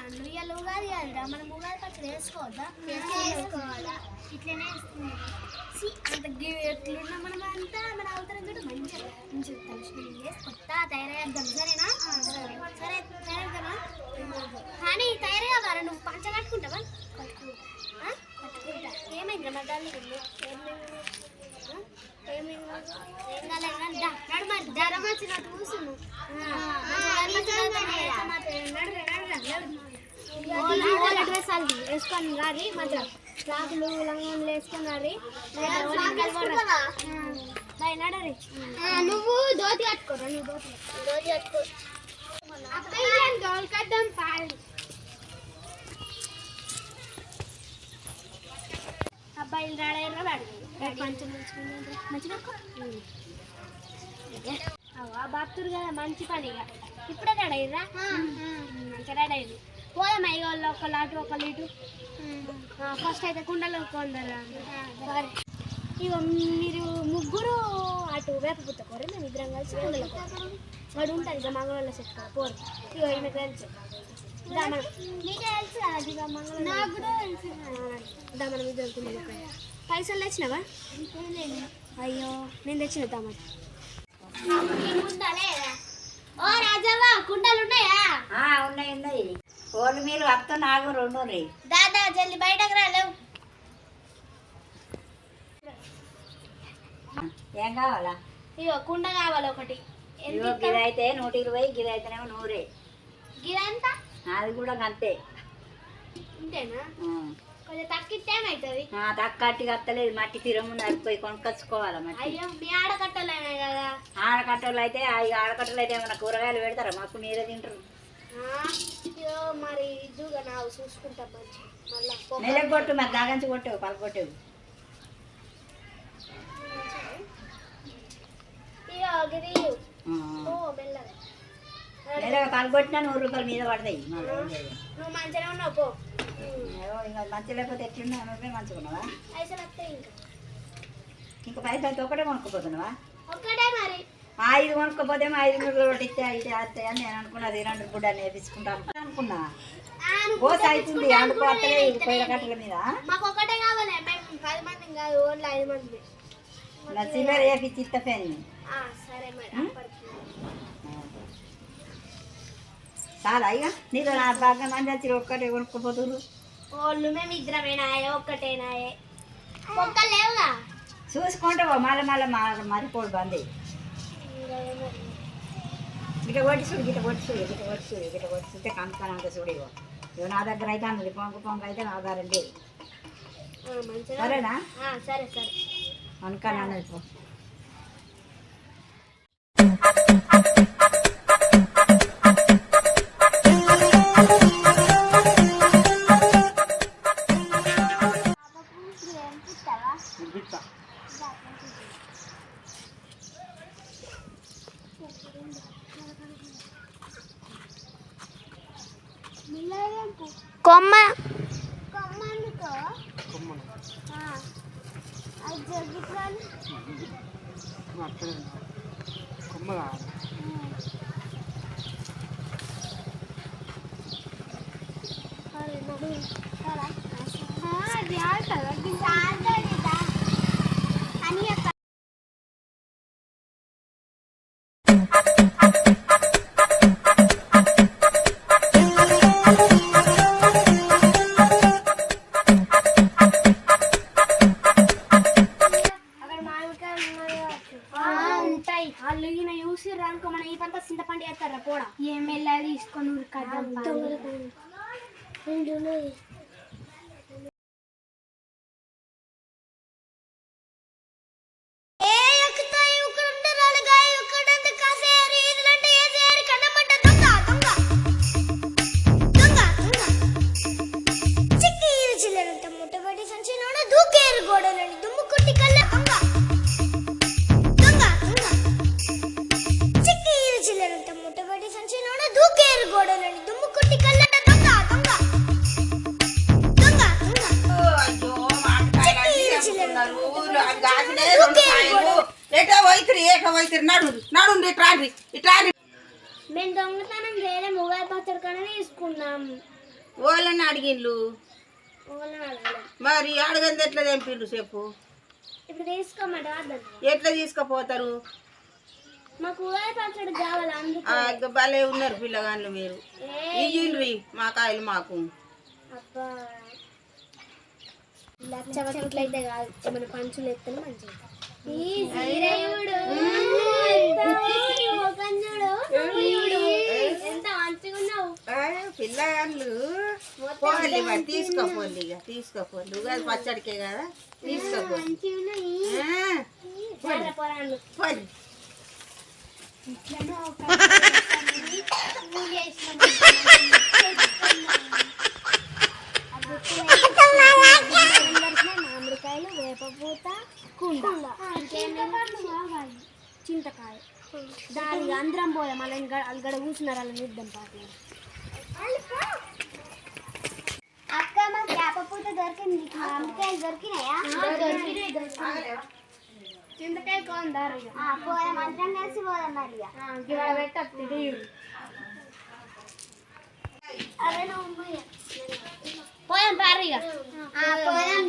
అండ్లు ఇవాళ ఉగాది కాదురా మనం ఉగాది పచ్చడి వేసుకోవద్దా వేసుకోవాలా ఇట్లనే వేసుకున్నాం ఎట్లున్నా మనం అంతా మన అవతరం కూడా మంచిగా. మంచిగా వేసి కొత్త తయారయ్యేద్దాం సరేనా? సరే. తయారవుతామా కానీ తయారయ్యావారా నువ్వు పంచ కట్టుకుంటావా? కట్టుకుంటా? కట్టుకుంటా. ఏమైంది మా తల్లి ఏమైంది? వేసుకొని రారి మధ్య ఫ్రాకులు లంగాలు వేసుకొని నడరి నువ్వు దోతి కట్టుకోరా నువ్వు దోతి దోతి కట్టుకో దోల్కద్దాం పాలి అబ్బాయిలు రాడయ్యారా వాడు మంచిగా మంచిగా ఆ బాపుతురు కదా మంచి పని ఇక. ఇప్పుడే రాడయ్యరా మంచిగా రాడయ్యింది పోదాం అయ్యి వాళ్ళు ఒకళ్ళు అటు ఒకళ్ళు ఇటు. ఫస్ట్ అయితే కుండలో కొందరు. ఇక మీరు ముగ్గురు అటు వేప పుట్టకోరు మేము ఇద్దరం కలిసి కుండలో. వాడు ఉంటుంది ఇక మంగళ సెట్ పోరు. ఇక ఈమెకు తెలుసు పైసలు తెచ్చినావా? అయ్యో నేను తెచ్చిన దామా ఓ రాజవ్వ కుండలు ఉన్నాయా? ఆ, ఉన్నాయి ఉన్నాయి. మీరు అత్త నాగు రెండు ఉన్నాయి. దాదా జల్ది బయటకు రాలేవు ఏం కావాలా? ఇగో కుండ కావాలి ఒకటి. ఇదిగో గిదైతే నూట ఇరవై గిదైతేనేమో నూరే. గిదంతా? అది కూడా అంతే. ఇంతేనా? ఆ. కొంచెం తక్కితే ఏమవుతుంది ఆ, తక్కట్టి కత్తలేదు మట్టి తిరము నడిపోయి కొనుక్కొచ్చుకోవాలా మట్టి? అయ్యో మీ ఆడకట్టలేమే కదా. ఆడకట్టలు అయితే ఆ ఆడకట్టలు అయితే ఏమైనా కూరగాయలు పెడతారా? మాకు మీరే తింటారు. మరి ఇదిగా నాకు చూసుకుంటా మంచి మళ్ళా కొట్టు మరి దాగంచి కొట్టేవు పలకొట్టేవు ఇగో గిరి. ఆ. ఓ మెల్లగా. నెలకు పలకొట్టినా నూరు రూపాయలు మీద పడతాయి. లేదు. నువ్వు మంచిగా ఉన్నావు పో. మంచి లేకపోతే ఎట్లున్నా నువ్వే మంచిగా ఉన్నావా పైసలు వస్తాయి ఇంకా. ఇంకా పైసలు ఒకటే కొనుక్కోపోతున్నావా ఒక్కటే మరి. ఐదు కొనుక్కోపోతే ఐదు నూరు ఒకటి ఇస్తే అయితే వస్తాయి అని నేను అనుకున్నా. అది రెండు గుడ్డ నేర్పించుకుంటాను అనుకున్నా. కోస అవుతుంది అనుకోవట్లేదు పొయ్యిల కట్టెల మీద? మాకు ఒకటే కావాలి. పది మంది కాదు ఓన్లీ ఐదు మంది నా చిల్లర వేపించి ఇస్తా పెన్ ఆ, సరే మరి చాలా ఇక నీతో నా బాగా మంది వచ్చి ఒక్కటే కొనుక్కోపోతురు వాళ్ళు మేము ఇద్దరమేనాయే ఒక్కటేనాయే. ఒక్కలు లేవుగా? చూసుకుంటావా మళ్ళీ మళ్ళీ మరిపోడు బంది. గిట కొట్టి చూడు గిట కొట్టి చూడు గిట కొట్టి చూడు గిట కొట్టి చూస్తే కనుక్కొని అంత చూడు ఇగో. నా దగ్గర అయితే అన్నది పొంగ పొంగ అయితే నా దగ్గర లేదు సరేనా? సరే సరే. అనుకొని అన్నది కొమ్మ కొమ్మ అందుకో అది జరుగుతుంది అది ఆడుతుంది అని ఉంటాయి వాళ్ళు ఈయన చూసి రానుకో మన ఈ పంట చింతపండు వేస్తారా పోడా. ఏం తీసుకొని ఉరకద్దాం దొంగ ఎటో పోయితురు ఏటో పోయితురు నడు నడు ఇట్రాండ్రి ఇట్రాండ్రి మేము దొంగతనం చేయలేము ఉగాది పచ్చడి కన్నా తీసుకున్నాం. వాళ్ళని అడిగిండ్లు? మరి అడగంది ఎట్లా తెంపిండ్రు చెప్పు? ఇప్పుడు తీసుకోమంటే ఎట్లా తీసుకుపోతారు? మాకు పచ్చడి కావాలి భలే ఉన్నారు పిల్లగాళ్ళు మీరు. ఇయ్యండ్రి మా కాయలు మాకు. లక్ష ఇట్లా అయితే కాదు ఏమైనా పంచులు ఎత్తే మంచిగా పిల్లగాళ్ళు పోవాలి మరి తీసుకోపోండి ఇక తీసుకోపోండి. ఉగాది పచ్చడికే కదా. పోండి. మామిడికాయలు వేపపూత కుండ. చింతకాయ. దాని అందరం పోదాం. మళ్ళీ అక్కడ కూర్చున్నారు అలా నిద్దాం పాటలు అక్క మాకు వేపపూత దొరికింది. మామిడికాయలు దొరికినాయా? దొరికినాయి దొరికినాయి. చింతకాయ కొందారు పోదాం. అందరం కలిసి పోదాం మరి ఇవాళ పెట్టి అదే పోయాం పారు ఇక పోయాం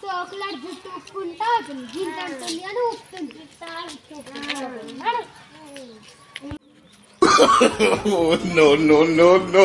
సోకులాడు జుట్టు ఉప్పుకుంటా అవుతుంది గింత ఉంటుంది అని ఉప్పుతుంది Oh, no, no, no, no.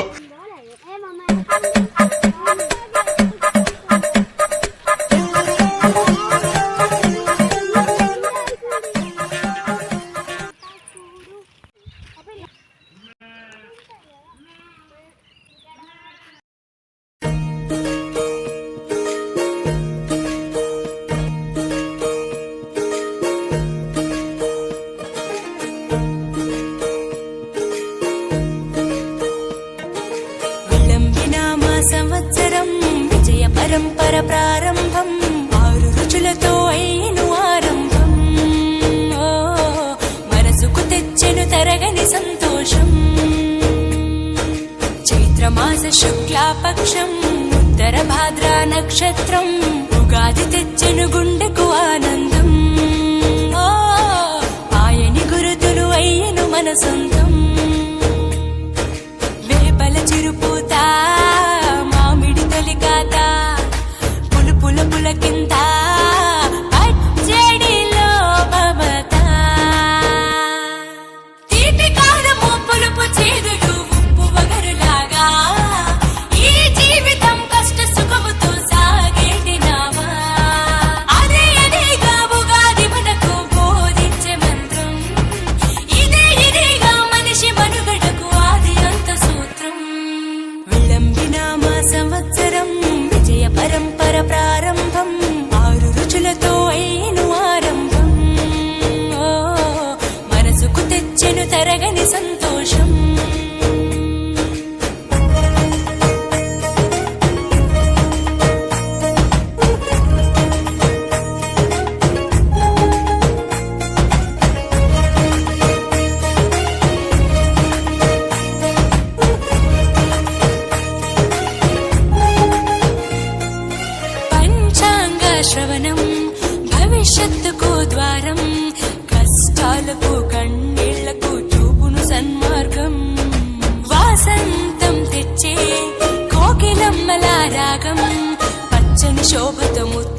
చైత్రమాస శుక్లాపక్షం ఉత్తర భాద్రా నక్షత్రం ఉగాది తెచ్చెను గుండెకు ఆనందం ఆయని గురుతులు అయ్యను మన సొంతం.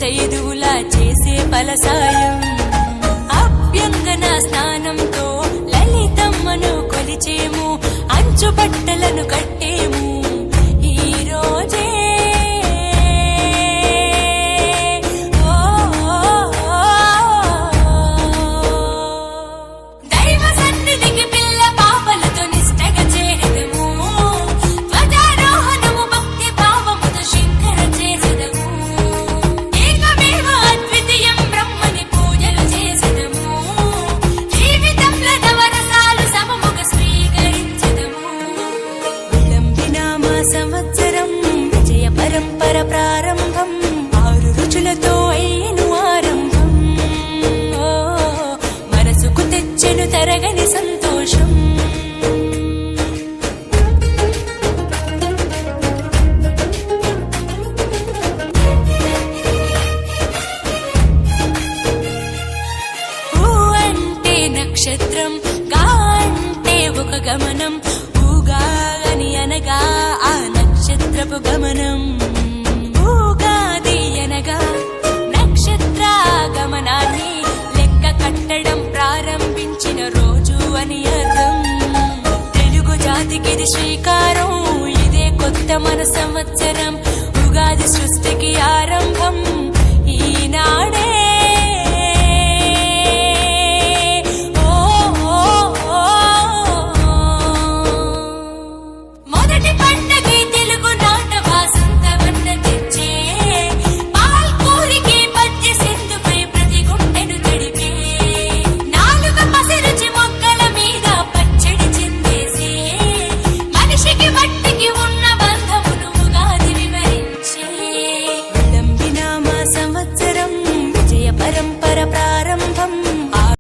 ముత్తైదువులా చేసే పలసాయం. అభ్యంగన స్నానంతో లలితమ్మను కొలిచేము అంచు బట్టలను కట్టేము. పర ప్రారంభం ఆరు రుచులతో అయ్యను ఆరంభం. మనసుకు తెచ్చెను తరగని సంతోషం. నక్షత్రం గా అంటే ఒక గమనం. ఊగా అని అనగా ఆ నక్షత్రపు గమనం. ఉగాది శ్రీకారం ఇదే కొత్త మన సంవత్సరం. ఉగాది సృష్టికి ఆరంభం.